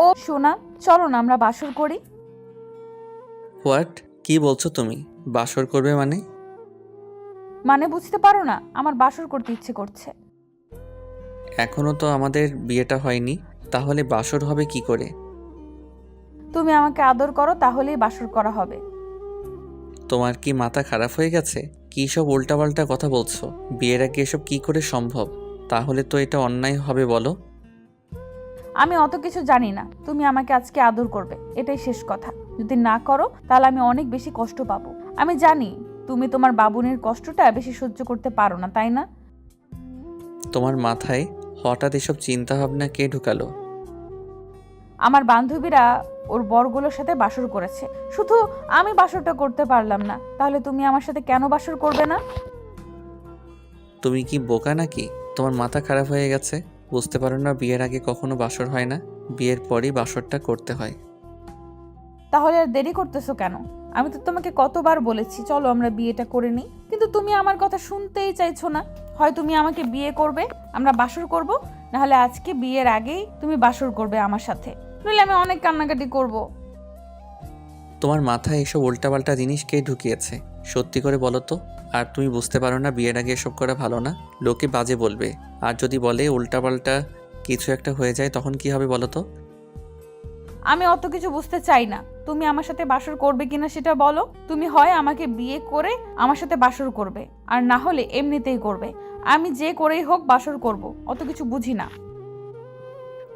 ও সোনা চলো না আমরা বাসর করি। হোয়াট? কি বলছো তুমি? বাসর করবে মানে? মানে বুঝতে পারো না আমার বাসর করতে ইচ্ছে করছে। এখনও তো আমাদের বিয়েটা হয়নি তাহলে বাসর হবে কি করে? তুমি আমাকে আদর করো তাহলেই বাসর করা হবে। তোমার কি মাথা খারাপ হয়ে গেছে? কী সব উল্টাপাল্টা কথা বলছো? বিয়ের আগে এসব কি করে সম্ভব? তাহলে তো এটা অন্যায় হবে বলো। আমি অত কিছু জানি না। তুমি আমাকে আজকে আদর করবে। এটাই শেষ কথা। যদি না করো তাহলে আমি অনেক বেশি কষ্ট পাবো। আমি জানি তুমি তোমার বাবুনির কষ্টটা বেশি সহ্য করতে পারো না তাই না? তোমার মাথায় হঠাৎ এসব চিন্তা ভাবনা কে ঢুকালো? আমার বান্ধবীরা ওর বরগুলোর সাথে বাসর করেছে। শুধু আমি বাসরটা করতে পারলাম না। তাহলে তুমি আমার সাথে কেন বাসর করবে না? তুমি কি বোকা নাকি? তোমার মাথা খারাপ হয়ে গেছে? বুঝতে পারো না বিয়ের আগে কখনো বাসর হয় না। বিয়ের পরই বাসরটা করতে হয়। তাহলে আর দেরি করতেছো কেন? আমি তো তোমাকে কতবার বলেছি চলো আমরা বিয়েটা করে নিই। কিন্তু তুমি আমার কথা শুনতেই চাইছো না। হয় তুমি আমাকে বিয়ে করবে আমরা বাসর করব নাহলে আজকে বিয়ের আগেই তুমি বাসর করবে আমার সাথে। নইলে আমি অনেক কান্নাকাটি করব। তোমার মাথায় এসব উল্টাপাল্টা জিনিস কে ঢুকিয়েছে। সত্যি করে বলো তো। আর তুমি বুঝতে পারো না বিয়ের আগে এসব করা ভালো না? লোকে বাজে বলবে। আর যদি বলে উল্টাপাল্টা কিছু একটা হয়ে যায় তখন কি হবে বলো তো? আমি অত কিছু বুঝতে চাই না। তুমি আমার সাথে বাসর করবে কিনা সেটা বলো। তুমি হয় আমাকে বিয়ে করে আমার সাথে বাসর করবে আর না হলে এমনিতেই করবে। আমি যে করেই হোক বাসর করব অত কিছু বুঝি না।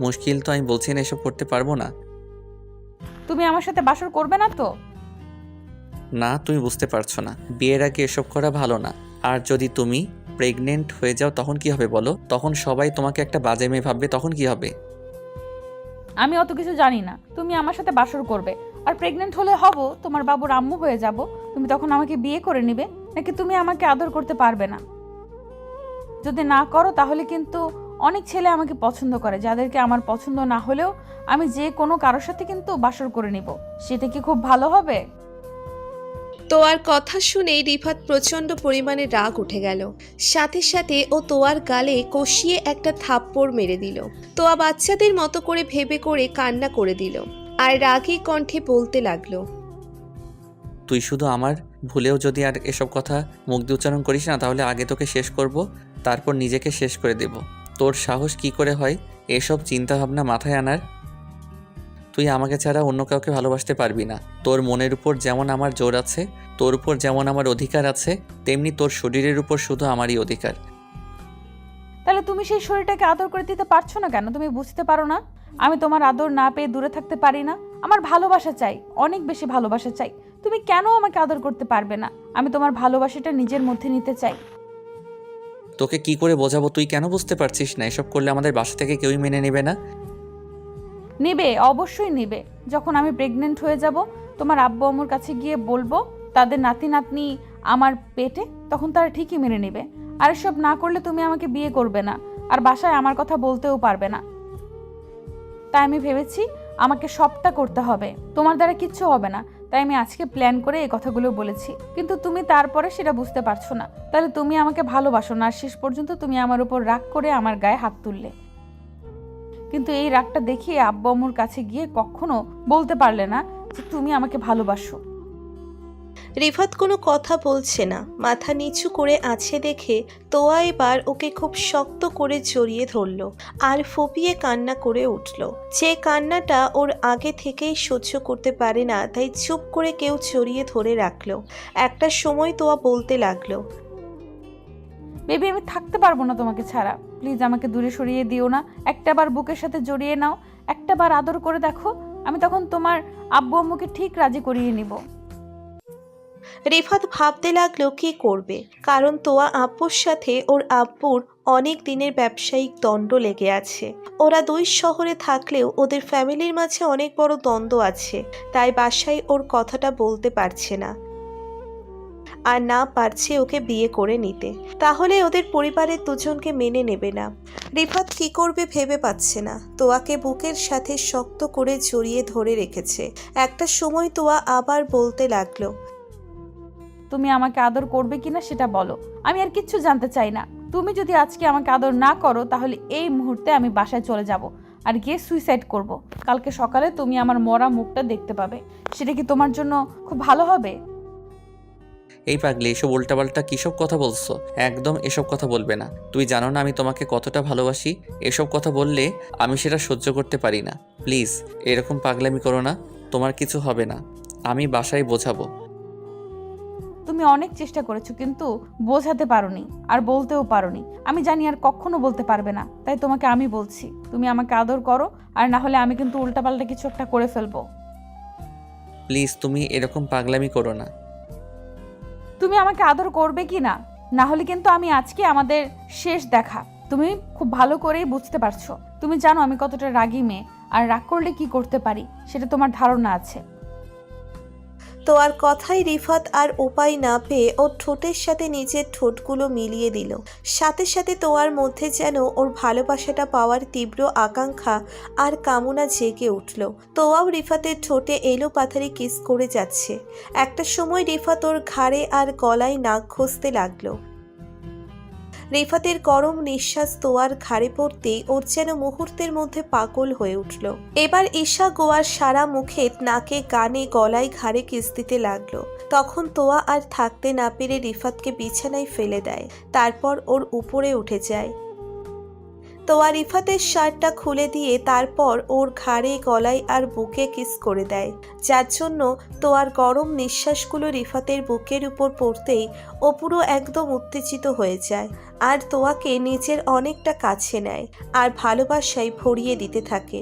মুশকিল তো আমি বলছি না এসব করতে পারব না। তুমি আমার সাথে বাসর করবে না তো? না, তুমি বুঝতে পারছ না। বিয়ের আগে এসব করা ভালো না। আর যদি তুমি প্রেগনেন্ট হয়ে যাও, তখন কি হবে বলো? তখন সবাই তোমাকে একটা বাজে মেয়ে ভাববে, তখন কি হবে? আমি অত কিছু জানি না। তুমি আমার সাথে বাসর করবে। আর প্রেগনেন্ট হলে হব, তোমার বাবুর আম্মু হয়ে যাব। তুমি তখন আমাকে বিয়ে করে নিবে, নাকি তুমি আমাকে আদর করতে পারবে না? যদি না করো, তাহলে কিন্তু অনেক ছেলে আমাকে পছন্দ করে। যাদেরকে আমার পছন্দ না হলেও আমি যে কোনো কারোর সাথে কিন্তু বাসর করে নিব। সেটা কি খুব ভালো হবে? তোয়ার কথা শুনে রিফাত প্রচণ্ড পরিমাণে রাগ উঠে গেল। সাথে সাথে ও তোয়ার গালে কষিয়ে একটা থাপ্পড় মেরে দিল। তোয়া বাচ্চাদের মতো করে ভেবে করে কান্না করে দিল আর রাগী কণ্ঠে বলতে লাগল, তুই শুধু আমার ভুলেও যদি আর এসব কথা মুখ দিয়ে উচ্চারণ করিস না, তাহলে আগে তোকে শেষ করব, তারপর নিজেকে শেষ করে দেব। তোর সাহস কি করে হয় এসব চিন্তাভাবনা মাথায় আনার তুই আমাকে ছাড়া অন্য কাউকে ভালোবাসতে পারবি না। তোর মনের উপর যেমন আমার জোর আছে তোর উপর যেমন আমার অধিকার আছে তেমনি তোর শরীরের উপর শুধু আমারই অধিকার। তাহলে তুমি সেই শরীরটাকে আদর করে দিতে পারছ না কেন? তুমি বুঝতে পারো না? আমি তোমার আদর না পেয়ে দূরে থাকতে পারি না। আমার ভালোবাসা চাই অনেক বেশি ভালোবাসা চাই। তুমি কেন আমাকে আদর করতে পারবে না? আমি তোমার ভালোবাসাটা নিজের মধ্যে নিতে চাই। তোকে কি করে বোঝাবো? তুই কেন বুঝতে পারছিস না? এসব করলে আমাদের বাসা থেকে কেউই মেনে নেবে না। নিবে, অবশ্যই নিবে। যখন আমি প্রেগনেন্ট হয়ে যাব, তোমার আব্বু আম্মুর কাছে গিয়ে বলব, তাদের নাতি নাতনি আমার পেটে, তখন তারা ঠিকই মেনে নেবে। আর এসব না করলে তুমি আমাকে বিয়ে করবে না, আর বাসায় আমার কথা বলতেও পারবে না। তাই আমি ভেবেছি, আমাকে সবটা করতে হবে। তোমার দ্বারা কিচ্ছু হবে না। তাই আমি আজকে প্ল্যান করে এই কথাগুলো বলেছি। কিন্তু তুমি তারপরে সেটা বুঝতে পারছ না। তাহলে তুমি আমাকে ভালোবাসো না, আর শেষ পর্যন্ত তুমি আমার উপর রাগ করে আমার গায়ে হাত তুললে। কিন্তু এই রাগটা দেখিয়ে আব্বু আম্মুর কাছে গিয়ে কখনো বলতে পারলে না যে তুমি আমাকে ভালোবাসো। রিফাত কোনো কথা বলছে না। মাথা নিচু করে আছে দেখে তোয়া এবার ওকে খুব শক্ত করে জড়িয়ে ধরল আর ফুপিয়ে কান্না করে উঠল। যে কান্নাটা ওর আগে থেকেই সহ্য করতে পারে না তাই চুপ করে কেউ জড়িয়ে ধরে রাখল। একটা সময় তোয়া বলতে লাগল বেবি আমি থাকতে পারব না তোমাকে ছাড়া। প্লিজ আমাকে দূরে সরিয়ে দিও না। একটা বার বুকের সাথে জড়িয়ে নাও। একটা বার আদর করে দেখো, আমি তখন তোমার আব্বু আম্মুকে ঠিক রাজি করিয়ে নিব। রিফাত ভাবতে লাগল, কি করবে? কারণ তোয়া আব্বুর সাথে ওর আব্বুর অনেক দিনের ব্যবসায়িক দ্বন্দ্ব লেগে আছে। ওরা দুই শহরে থাকলেও ওদের ফ্যামিলির মাঝে অনেক বড় দ্বন্দ্ব আছে, তাই বাসায় ওর কথাটা বলতে পারছে না। আর না পারছে ওকে বিয়ে করে নিতে। তাহলে ওদের পরিবারের দুজনকে মেনে নেবে না। রিফাত কি করবে ভেবে পাচ্ছে না। তোয়াকে বুকের সাথে শক্ত করে জড়িয়ে ধরে রেখেছে। একটা সময় তোয়া আবার বলতে লাগল, তুমি আমাকে আদর করবে কিনা সেটা বলো। আমি আর কিচ্ছু জানতে চাই না। তুমি যদি আজকে আমাকে আদর না করো, তাহলে এই মুহূর্তে আমি বাসায় চলে যাব আর গিয়ে সুইসাইড করব। কালকে সকালে তুমি আমার মরা মুখটা দেখতে পাবে। সেটা কি তোমার জন্য খুব ভালো হবে? এই পাগলি এসব উল্টাপাল্টা কিসব কথা বলছো? একদম এসব কথা বলবে না। তুই জানো না আমি তোমাকে কতটা ভালোবাসি? এসব কথা বললে আমি সেটা সহ্য করতে পারি না। প্লিজ এরকম পাগলামি করো না। তোমার কিছু হবে না। আমি বাসায় বোঝাবো। তুমি অনেক চেষ্টা করেছ কিন্তু বোঝাতে পারোনি আর বলতেও পারোনি। আমি জানি আর কখনো বলতে পারবে না তাই তোমাকে আমি বলছি তুমি আমাকে আদর করো আর না হলে আমি কিন্তু উল্টাপাল্টা কিছু একটা করে ফেলব। প্লিজ তুমি এরকম পাগলামি করো না। তুমি আমাকে আদর করবে কি না? না হলে কিন্তু আমি আজকে আমাদের শেষ দেখা। তুমি খুব ভালো করেই বুঝতে পারছ। তুমি জানো আমি কতটা রাগি মেয়ে। আর রাগ করলে কি করতে পারি? সেটা তোমার ধারণা আছে। তো আর কথাই রিফাত আর উপায় না পেয়ে ওর ঠোঁটের সাথে নিজের ঠোঁটগুলো মিলিয়ে দিল। সাথে সাথে তোয়ার মধ্যে যেন ওর ভালোবাসাটা পাওয়ার তীব্র আকাঙ্ক্ষা আর কামনা জেগে উঠল। তোয়াও রিফাতের ঠোঁটে এলো পাথারি কিস করে যাচ্ছে। একটা সময় রিফাত ওর ঘাড়ে আর গলায় নাক খসতে লাগল। রিফাতের করম নিঃশ্বাস তোয়ার ঘাড়ে পড়তেই ওর যেন মুহূর্তের মধ্যে পাগল হয়ে উঠল। এবার ঈশা গোয়ার সারা মুখে নাকে গানে গলায় ঘাড়ে কিস দিতে লাগল। তখন তোয়া আর থাকতে না পেরে রিফাতকে বিছানায় ফেলে দেয়। তারপর ওর উপরে উঠে যায়। তোয়া রিফাতের শার্টটা খুলে দিয়ে তারপর ওর ঘাড়ে, গলায় আর বুকে কিস করে দেয়। যার জন্য তোয়ার গরম নিঃশ্বাসগুলো রিফাতের বুকের উপর পড়তেই ও পুরো একদম উত্তেজিত হয়ে যায় আর তোয়াকে নিজের অনেকটা কাছে নেয় আর ভালোবাসায় ভরিয়ে দিতে থাকে।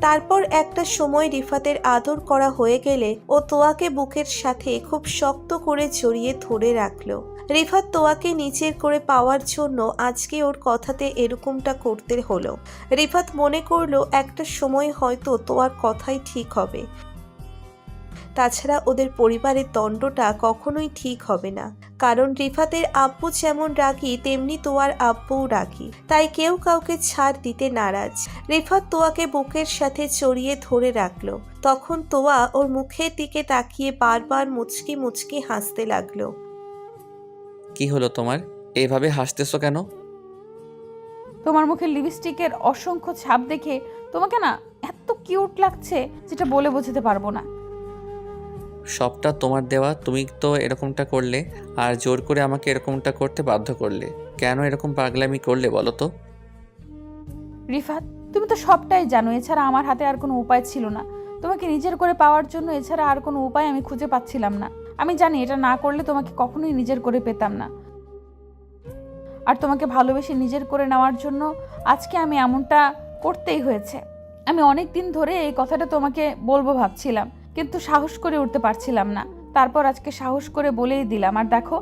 তারপর একটা সময় রিফাতের আদর করা হয়ে গেলে ও তোয়াকে বুকের সাথে খুব শক্ত করে জড়িয়ে ধরে রাখল। রিফাত তোয়াকে নিচের করে পাওয়ার জন্য আজকে ওর কথাতে এরকমটা করতে হলো। রিফাত মনে করল একটা সময় হয়তো তোয়ার কথাই ঠিক হবে। তাছাড়া ওদের পরিবারের দণ্ডটা কখনোই ঠিক হবে না। কারণ রিফাতের আব্বু যেমন রাগী, তেমনি তোয়ার আব্বুও রাগী। তাই কেউ কাউকে ছাড় দিতে নারাজ। রিফাত তোয়াকে বুকের সাথে চড়িয়ে ধরে রাখল। তখন তোয়া ওর মুখের দিকে তাকিয়ে বারবার মুচকি মুচকি হাসতে লাগল। কি হলো তোমার? এভাবে হাসতেছো কেন? তোমার মুখে লিপস্টিকের অসংখ্য ছাপ দেখে তোমাকে না এত কিউট লাগছে যেটা বলে বোঝাতে পারব না। সবটা তোমার দেওয়া তুমি তো এরকমটা করলে আর জোর করে আমাকে এরকমটা করতে বাধ্য করলে। কেন এরকম পাগলামি করলে বলো তো? রিফাত তুমি তো সবটাই জানো এছাড়া আমার হাতে আর কোনো উপায় ছিল না। তোমাকে নিজের করে পাওয়ার জন্য এছাড়া আর কোনো উপায় আমি খুঁজে পাচ্ছিলাম না। আমি জানি এটা না করলে তোমাকে কখনোই নিজের করে পেতাম না। আর তোমাকে ভালোবেসে নিজের করে নেওয়ার জন্য আজকে আমি এমনটা করতেই হয়েছে। আমি অনেক দিন ধরে এই কথাটা তোমাকে বলব ভাবছিলাম, কিন্তু সাহস করে উঠতে পারছিলাম না। তারপর আজকে সাহস করে বলেই দিলাম, আর দেখো,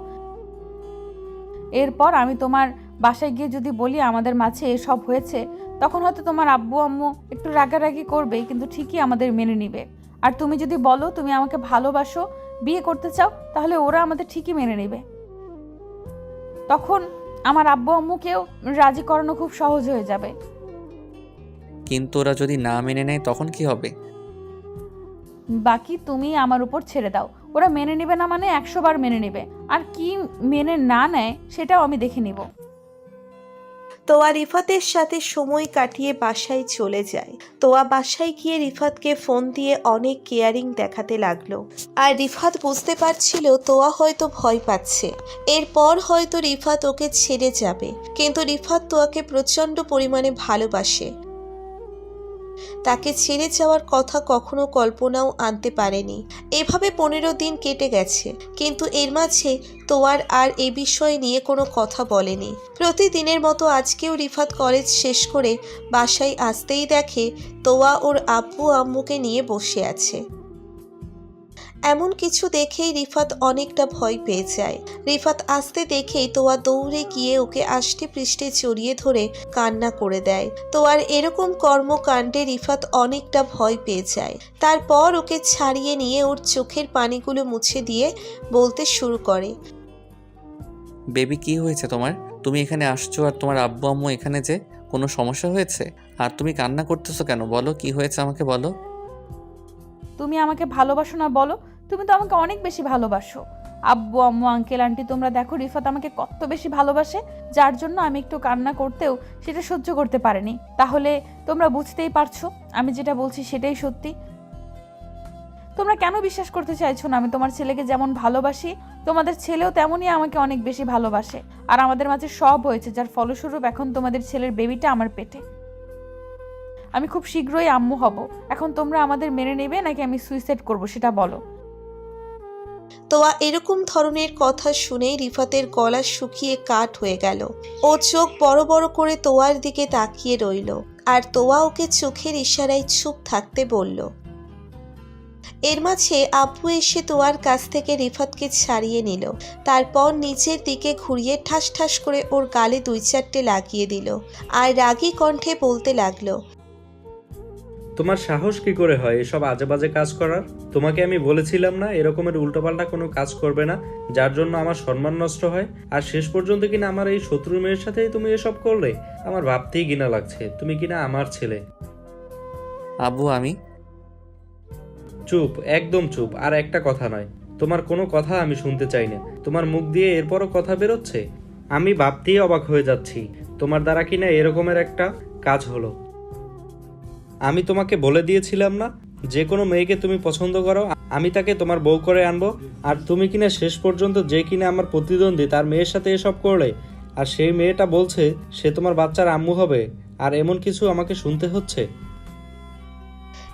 এরপর আমি তোমার বাসায় গিয়ে যদি বলি আমাদের মাঝে এসব হয়েছে, তখন হয়তো তোমার আব্বু, আম্মু একটু রাগারাগি করবে কিন্তু ঠিকই আমাদের মেনে নিবে। আর তুমি যদি বলো, তুমি আমাকে ভালোবাসো বিয়ে করতে চাও তাহলে ওরা আমাদের ঠিকই মেনে নেবে। তখন আমার আব্বু আম্মুকেও রাজি করানো খুব সহজ হয়ে যাবে। কিন্তু ওরা যদি না মেনে নেয় তখন কি হবে? বাকি তুমি আমার উপর ছেড়ে দাও। ওরা মেনে নেবে না মানে একশো বার মেনে নেবে। আর কি মেনে না নেয় সেটাও আমি দেখে নিব। তোয়া রিফাতের সাথে সময় কাটিয়ে বাসায় চলে যায়। তোয়া বাসায় গিয়ে রিফাতকে ফোন দিয়ে অনেক কেয়ারিং দেখাতে লাগল। আর রিফাত বুঝতে পারছিল তোয়া হয়তো ভয় পাচ্ছে। এরপর হয়তো রিফাত ওকে ছেড়ে যাবে। কিন্তু রিফাত তোয়াকে প্রচণ্ড পরিমাণে ভালোবাসে। তাকে ছেড়ে যাওয়ার কথা কখনো কল্পনাও আনতে পারেনি। এভাবে পনেরো দিন কেটে গেছে, কিন্তু এর মাঝে তোয়ার আর এ বিষয় নিয়ে কোনো কথা বলেনি। প্রতিদিনের মতো আজকেও রিফাত কলেজ শেষ করে বাসায় আসতেই দেখে তোয়া ওর আব্বু আম্মুকে নিয়ে বসে আছে। এমন কিছু দেখেই রিফাত অনেকটা ভয় পেয়ে যায়। রিফাত আসতে দেখেই তোয়া দৌড়ে গিয়ে ওকে আষ্টে পৃষ্ঠে জড়িয়ে ধরে কান্না করে দেয়। তোয়ার এরকম কর্মকাণ্ডে রিফাত অনেকটা ভয় পেয়ে যায়। তারপর ওকে ছাড়িয়ে নিয়ে ওর চোখের পানিগুলো মুছে দিয়ে বলতে শুরু করে, বেবি, কি হয়েছে তোমার? তুমি এখানে আসছো আর তোমার আব্বু আম্মু এখানে যে? কোনো সমস্যা হয়েছে? আর তুমি কান্না করতেছো কেন? বলো, কি হয়েছে আমাকে বলো? তুমি আমাকে ভালোবাসো না বলো, তুমি তো আমাকে অনেক বেশি ভালোবাসো। আব্বু, আম্মু, আঙ্কেল, আন্টি, তোমরা দেখো, রিফাত আমাকে কত বেশি ভালোবাসে, যার জন্য আমি একটু কান্না করতেও সেটা সহ্য করতে পারিনি। তাহলে তোমরা বুঝতেই পারছ, আমি যেটা বলছি সেটাই সত্যি। তোমরা কেন বিশ্বাস করতে চাইছো না? আমি তোমার ছেলেকে যেমন ভালোবাসি, তোমাদের ছেলেও তেমনই আমাকে অনেক বেশি ভালোবাসে। আর আমাদের মাঝে সব হয়েছে, যার ফলস্বরূপ এখন তোমাদের ছেলের বেবিটা আমার পেটে। আমি খুব শীঘ্রই আম্মু হব। এখন তোমরা আমাদের মেনে নেবে নাকি আমি সুইসাইড করব সেটা বলো। তোয়া এরকম ধরনের কথা শুনে রিফাতের গলা শুকিয়ে কাঠ হয়ে গেল। ও চোখ বড় বড় করে তোয়ার দিকে তাকিয়ে রইল আর তোয়া ওকে চোখের ইশারায় চুপ থাকতে বলল, এর মাঝে আব্বু এসে তোয়ার কাছ থেকে রিফাতকে ছাড়িয়ে নিল। তারপর নিচের দিকে ঘুরিয়ে ঠাস ঠাস করে ওর গালে দুই চারটে লাগিয়ে দিল আর রাগী কণ্ঠে বলতে লাগল তোমার সাহস কি করে হয় এসব আজে বাজে কাজ করার? তোমাকে আমি বলেছিলাম না এরকমের উল্টোপাল্টা কোনো কাজ করবে না যার জন্য আমার সম্মান নষ্ট হয়? আর শেষ পর্যন্ত কিনা আমার এই শত্রু মেয়ের সাথেই তুমি এসব করলে? আমার ভাবতেই ঘৃণা লাগছে। তুমি কিনা আমার ছেলে। আব্বু আমি? চুপ একদম চুপ। আর একটা কথা নয়। তোমার কোনো কথা আমি শুনতে চাই না। তোমার মুখ দিয়ে এরপরও কথা বেরোচ্ছে? আমি ভাবতেই অবাক হয়ে যাচ্ছি। তোমার দ্বারা কিনা এরকমের একটা কাজ হলো। আমি তোমাকে বলে দিয়েছিলাম না যে কোনো মেয়েকে তুমি পছন্দ করো আমি তাকে তোমার বউ করে আনব আর তুমি কিনা শেষ পর্যন্ত যে কিনা আমার প্রতিদ্বন্দ্বী তার মেয়ের সাথে এসব করলে আর সেই মেয়েটা বলছে সে তোমার বাচ্চার আম্মু হবে আর এমন কিছু আমাকে শুনতে হচ্ছে।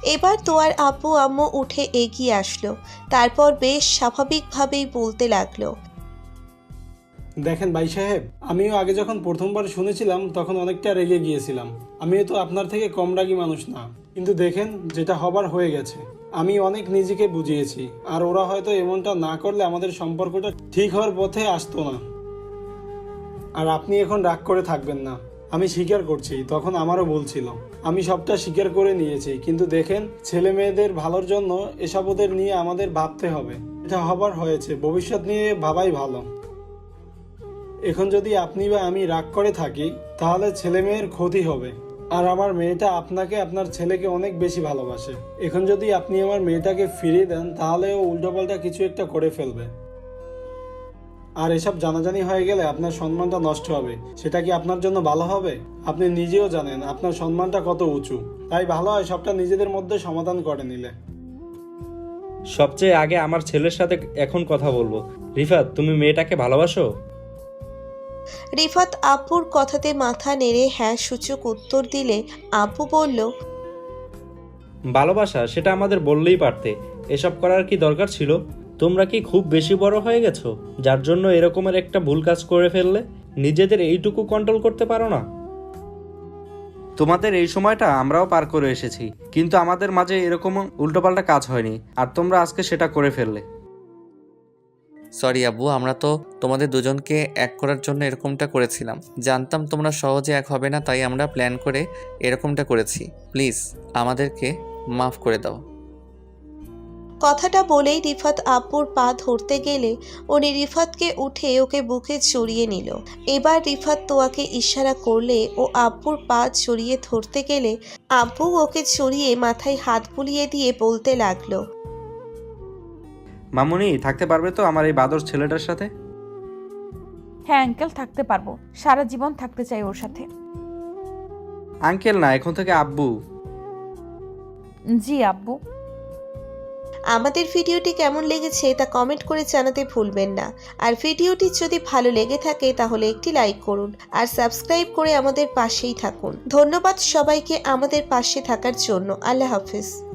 এবার তোয়ার আব্বু আম্মু উঠে এগিয়ে আসলো। তারপর বেশ স্বাভাবিকভাবেই বলতে লাগল। দেখেন ভাই সাহেব আমিও আগে যখন প্রথমবার শুনেছিলাম তখন অনেকটা রেগে গিয়েছিলাম। আমিও তো আপনার থেকে কম রাগী মানুষ না। কিন্তু দেখেন, যেটা হবার হয়ে গেছে। আমি অনেক নিজেকে বুঝিয়েছি, আর ওরা হয়তো এমনটা না করলে আমাদের সম্পর্কটা ঠিক হওয়ার পথে আসতো না। আর আপনি এখন রাগ করে থাকবেন না। আমি স্বীকার করছি, তখন আমারও ভুল ছিল। আমি সবটা স্বীকার করে নিয়েছি, কিন্তু দেখেন, ছেলে মেয়েদের ভালোর জন্য এসব ওদের নিয়ে আমাদের ভাবতে হবে। এটা হবার হয়েছে, ভবিষ্যৎ নিয়ে ভাবাই ভালো। এখন যদি আপনি বা আমি রাগ করে থাকি, তাহলে ছেলে মেয়ের ক্ষতি হবে। আর আমার মেয়েটা আপনাকে, আপনার ছেলেকে অনেক বেশি ভালোবাসে। এখন যদি আপনি আমার মেয়েটাকে ফিরিয়ে দেন, তাহলে ও উল্টোপাল্টা কিছু একটা করে ফেলবে। আর এসব জানাজানি হয়ে গেলে আপনার সম্মানটা নষ্ট হবে। সেটা কি আপনার জন্য ভালো হবে? আপনি নিজেও জানেন, আপনার সম্মানটা কত উঁচু। তাই ভালো হয় সবটা নিজেদের মধ্যে সমাধান করে নিলে। সবচেয়ে আগে আমার ছেলের সাথে এখন কথা বলব। রিফাত, তুমি মেয়েটাকে ভালোবাসো? রিফাত আব্বুর কথাতে মাথা নেড়ে হ্যাঁ সূচক উত্তর দিলে আব্বু বলল ভালোবাসা সেটা আমাদের বললেই পারতে। এসব করার কি দরকার ছিল? তোমরা কি খুব বেশি বড় হয়ে গেছো যার জন্য এরকমের একটা ভুল কাজ করে ফেললে? নিজেদের এইটুকু কন্ট্রোল করতে পারো না। তোমাদের এই সময়টা আমরাও পার করে এসেছি কিন্তু আমাদের মাঝে এরকম উল্টোপাল্টা কাজ হয়নি আর তোমরা আজকে সেটা করে ফেললে। সরি আব্বু, আমরা তো তোমাদের দুজনকে এক করার জন্য এরকমটা করেছিলাম। জানতাম তোমরা সহজে এক হবে না, তাই আমরা প্ল্যান করে এরকমটা করেছি। প্লিজ আমাদেরকে মাফ করে দাও। কথাটা বলেই রিফাত আব্বুর পা ধরতে গেলে উনি রিফাতকে উঠে ওকে বুকে জড়িয়ে নিল। এবার রিফাত তোয়াকে ইশারা করলে ও আব্বুর পা জড়িয়ে ধরতে গেলে আব্বু ওকে জড়িয়ে মাথায় হাত বুলিয়ে দিয়ে বলতে লাগল মামুনি থাকতে পারবে তো আমার এই বাদর ছেলেটার সাথে? হ্যাঁ আঙ্কেল থাকতে পারব। সারা জীবন থাকতে চাই ওর সাথে। আঙ্কেল না এখন থেকে আব্বু। জি আব্বু। আমাদের ভিডিওটি কেমন লেগেছে তা কমেন্ট করে জানাতে ভুলবেন না। আর ভিডিওটি যদি ভালো লেগে থাকে তাহলে একটি লাইক করুন আর সাবস্ক্রাইব করে আমাদের পাশেই থাকুন। ধন্যবাদ সবাইকে আমাদের পাশে থাকার জন্য। আল্লাহ হাফিজ।